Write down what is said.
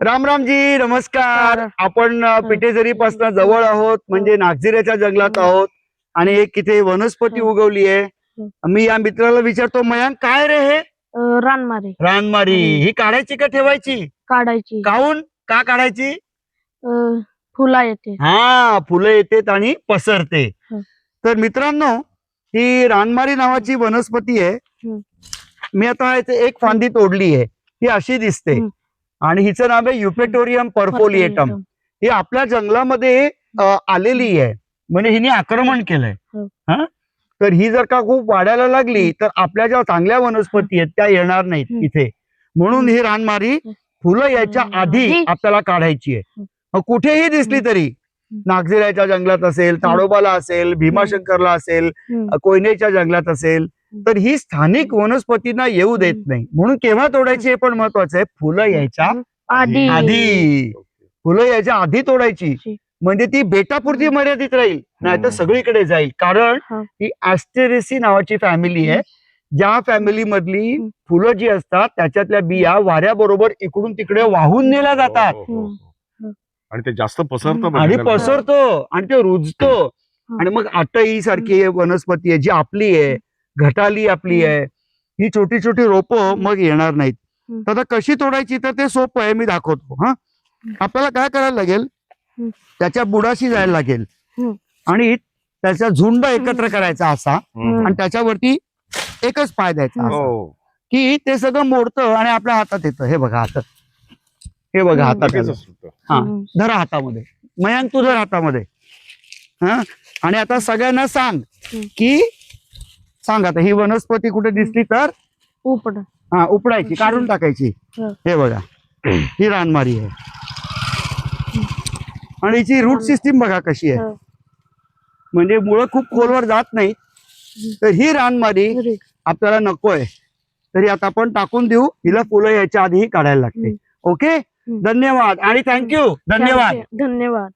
रामरामजी नमस्कार. हा. आपण अ, पिठेझरी पासून जवळ आहोत म्हणजे नागझिऱ्याच्या जंगलात आहोत आणि एक इथे वनस्पती हं. उगवली आहे. हं. मी या मित्राला विचारतो मयांक काय रे हे? रानमारे. रानमारी. हं. ही काढायची का ठेवायची? काढायची. काहून का काढायची? फुला येते. हा फुलं येतेत आणि पसरते. हं. तर मित्रांनो ही रानमारी नावाची वनस्पती आहे. हं. मी आता एक फांदी तोडली आहे. ही अशी दिसते. हं. आणि हिचं नाव आहे युपेटोरियम परफोलिएटम ही आपल्या जंगलामध्ये आलेली आहे म्हणजे हिने आक्रमण केलंय हो. हा तर ही जर का खूप वाढायला लागली तर आपल्या ज्या चांगल्या वनस्पती आहेत त्या येणार नाहीत. इथे म्हणून ही रानमारी. फुलं यायच्या. आधी? आपल्याला काढायची आहे कुठेही दिसली. तरी नागझिऱ्याच्या जंगलात असेल ताडोबाला असेल भीमाशंकरला असेल कोयनेच्या जंगलात असेल तर ही स्थानिक वनस्पतींना येऊ देत. नाही म्हणून केव्हा तोडायची हे पण महत्वाचं आहे फुलं यायच्या आधी आधी फुलं यायच्या आधी तोडायची ची. म्हणजे ती बेटापुरती मर्यादित राहील नाही तर. सगळीकडे जाईल कारण हा. ऍस्टेरेसी नावाची फॅमिली आहे ज्या फॅमिली मधली. फुलं जी असतात त्याच्यातल्या बिया वाऱ्याबरोबर इकडून तिकडे वाहून नेल्या जातात हो, हो, हो, हं. आणि ते जास्त पसरतं. आणि. पसरतो आणि ते रुजतो. आणि मग आटई सारखी वनस्पती आहे जी आपली आहे घटाली आपली. आहे ही छोटी छोटी रोपं. मग येणार नाहीत. तर आता कशी तोडायची तर ते सोपं आहे मी दाखवतो हा आपल्याला काय करायला लागेल. त्याच्या बुडाशी जायला लागेल. आणि त्याचा झुंड एकत्र करायचा असा. आणि त्याच्यावरती एकच पाय द्यायचा हं. की ते सगळं मोडतं आणि आपल्या हातात येतं हे बघा हातात हे बघा. हातात. हा. धरा हातामध्ये मयांक तू धर हातामध्ये हा आणि आता सगळ्यांना सांग. की सांग आता ही वनस्पती कुठे दिसली तर? उपड. हा उपडायची काढून टाकायची. हं. बघा ही रानमारी आहे. आणि हिची रूट सिस्टीम बघा कशी आहे. म्हणजे मुळं खूप खोलवर जात नाही. तर ही रानमारी. आपल्याला नकोय. तरी आता आपण टाकून देऊ. हिला फुलं यायच्या आधीही काढायला लागते. ओके? धन्यवाद. आणि थँक्यू धन्यवाद. धन्यवाद.